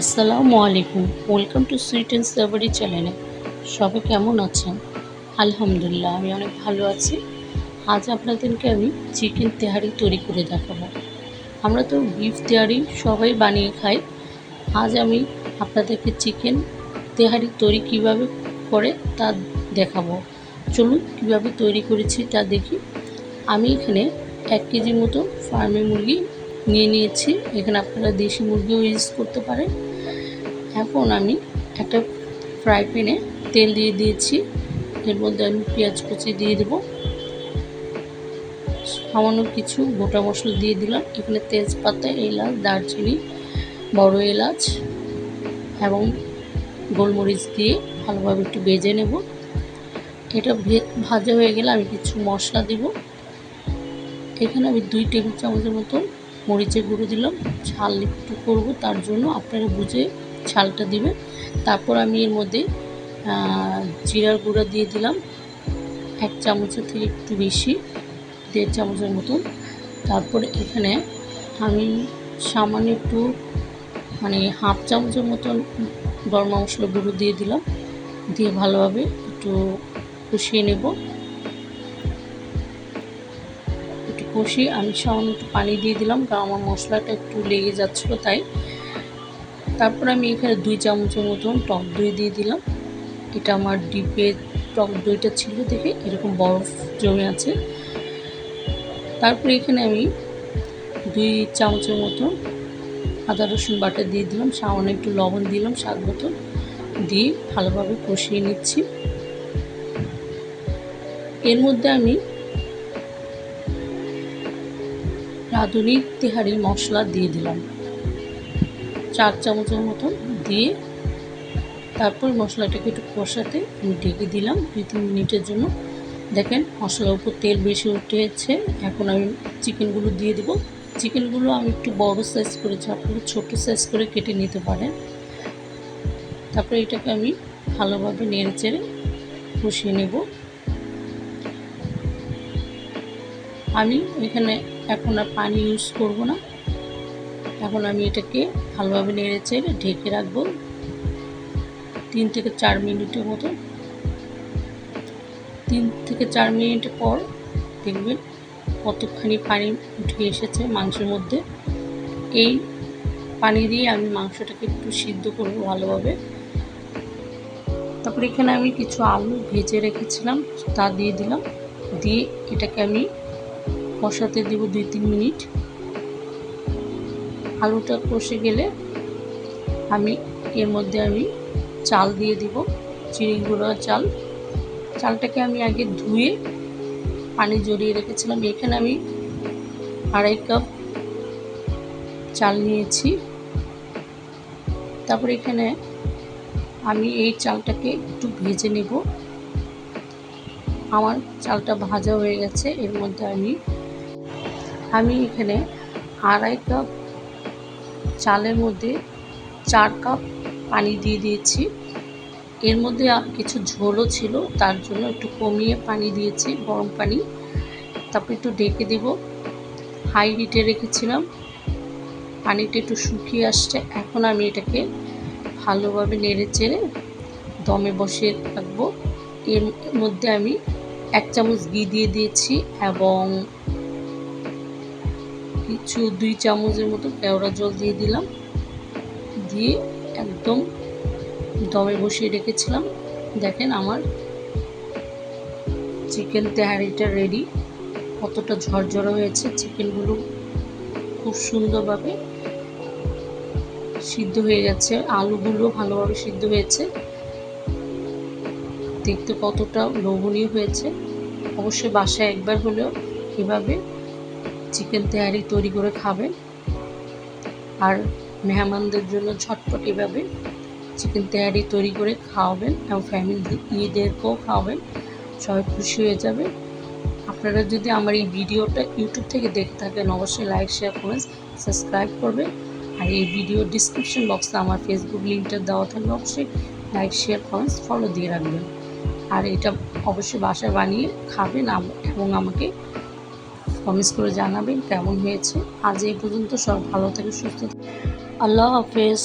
আসসালামু আলাইকুম। Welcome to sweet and savoury চ্যানেলে সবাই কেমন আছেন? আলহামদুলিল্লাহ, আমি অনেক ভালো আছি। আজ আপনাদেরকে আমি চিকেন তেহারি তৈরি করে দেখাবো। আমরা তো বিফ তেহারি সবাই বানিয়ে খাই। আজ আমি আপনাদেরকে চিকেন তেহারি তৈরি কীভাবে করে তা দেখাবো। চলুন কীভাবে তৈরি করেছি তা দেখি। আমি এখানে এক কেজি মতো ফার্মে মুরগি নিয়ে নিয়েছি। এখানে আপনারা দেশি মুরগিও ইউজ করতে পারেন। এখন আমি একটা ফ্রাই প্যানে তেল দিয়ে দিয়েছি। এর মধ্যে আমি পেঁয়াজ কুচি দিয়ে দেবো। সামান্য কিছু গোটা মশলা দিয়ে দিলাম। এখানে তেজপাতা, এলাচ, দারচিনি, বড় এলাচ এবং গোলমরিচ দিয়ে ভালোভাবে একটু ভেজে নেব। এটা ভাজা হয়ে গেলে আমি কিছু মশলা দিব। এখানে আমি দুই টেবিল চামচের মতো মরিচের গুঁড়ো দিলাম, ঝাল একটু করব, তার জন্য আপনারা বুঝে ঝালটা দিবেন। তারপর আমি এর মধ্যে জিরার গুঁড়া দিয়ে দিলাম, এক চামচের থেকে একটু বেশি, দেড় চামচের মতন। তারপরে এখানে আমি সামান্য একটু মানে হাফ চামচের মতন গরম মশলা গুঁড়ো দিয়ে দিলাম। দিয়ে ভালোভাবে একটু কষিয়ে নেব। কষিয়ে আমি সামান্য একটু পানি দিয়ে দিলাম, কারণ আমার মশলাটা একটু লেগে যাচ্ছিল তাই। তারপর আমি এখানে দুই চামচের মতন টক দই দিয়ে দিলাম। এটা আমার ডিপে টক দইটা ছিল দেখে এরকম বরফ জমে আছে। তারপরে এখানে আমি দুই চামচের মতো আদা, রসুন বাটা দিয়ে দিলাম, সামান্য একটু লবণ দিলাম স্বাদ মতো। দিয়ে ভালোভাবে কষিয়ে নিচ্ছি। এর মধ্যে আমি রাঁধুনি তেহারির মশলা দিয়ে দিলাম। চার চামচের মতো দিয়ে তারপর মশলাটাকে একটু কষাতে ঢেকে দিলাম দুই তিন মিনিটের জন্য। দেখেন মশলার উপর তেল বেশি উঠেছে, এখন আমি চিকেনগুলো দিয়ে দেবো। চিকেনগুলো আমি একটু বড় সাইজ করেছি, আপনারা ছোটো সাইজ করে কেটে নিতে পারেন। তারপরে এটাকে আমি ভালোভাবে নেড়ে চেড়ে কষিয়ে নেব। আমি এখানে এখন আর পানি ইউজ করব না। এখন আমি এটাকে ভালোভাবে নেড়ে চেড়ে ঢেকে রাখব। তিন থেকে চার মিনিটের মতো। তিন থেকে চার মিনিট পর দেখবেন কতখানি পানি উঠে এসেছে মাংসের মধ্যে। এই পানি দিয়ে আমি মাংসটাকে একটু সিদ্ধ করব ভালোভাবে। তারপরে এখানে আমি কিছু আলু ভেজে রেখেছিলাম, তা দিয়ে দিলাম। দিয়ে এটাকে আমি কষাতে দেব দুই তিন মিনিট। আলুটা কষে গেলে আমি এর মধ্যে আমি চাল দিয়ে দিব, চিনি গুঁড়া চাল। চালটাকে আমি আগে ধুয়ে পানি জড়িয়ে রেখেছিলাম। এখানে আমি আড়াই কাপ চাল নিয়েছি। তারপর এখানে আমি এই চালটাকে একটু ভেজে নেব। আমার চালটা ভাজা হয়ে গেছে, এর মধ্যে আমি আমি এখানে আড়াই কাপ চালের মধ্যে চার কাপ পানি দিয়ে দিয়েছি। এর মধ্যে কিছু ঝোলও ছিল, তার জন্য একটু কমিয়ে পানি দিয়েছি, গরম পানি। তারপর একটু ডেকে দেব। হাই হিটে রেখেছিলাম। পানিটা একটু শুকিয়ে আসছে। এখন আমি এটাকে ভালোভাবে নেড়ে চেড়ে দমে বসিয়ে রাখব। এর মধ্যে আমি এক চামচ ঘি দিয়ে দিয়েছি এবং কিছু দুই চামচের মতো কেওড়া জল দিয়ে দিলাম। দিয়ে একদম দমে বসিয়ে রেখেছিলাম। দেখেন আমার চিকেন তেহারিটা রেডি কতটা ঝরঝরা হয়েছে চিকেনগুলো খুব সুন্দরভাবে সিদ্ধ হয়ে গেছে। আলুগুলো ভালোভাবে সিদ্ধ হয়েছে। দেখতে কতটা লোভনীয় হয়েছে। অবশ্যই বাসায় একবার হলেও এভাবে চিকেন তেহারি তৈরি করে খাবেন আর মেহমানদের জন্য ঝটপট এভাবে চিকেন তেহারি তৈরি করে খাওয়াবেন এবং ফ্যামিলি ইয়েদেরকেও খাওয়াবেন। সবাই খুশি হয়ে যাবে। আপনারা যদি আমার এই ভিডিওটা ইউটিউব থেকে দেখে থাকেন, অবশ্যই লাইক, শেয়ার করেন সাবস্ক্রাইব করবেন। আর এই ভিডিও ডিসক্রিপশন বক্সে আমার ফেসবুক লিঙ্কটা দেওয়া থাকবে। অবশ্যই লাইক, শেয়ার, কমেন্টস ফলো দিয়ে রাখবেন। আর এটা অবশ্যই বাসায় বানিয়ে খাবেন এবং আমাকে কমেন্টস করে জানাবেন কেমন হয়েছে। আজ এই পর্যন্ত সব ভালো থেকে সুস্থ আল্লাহ হাফেজ।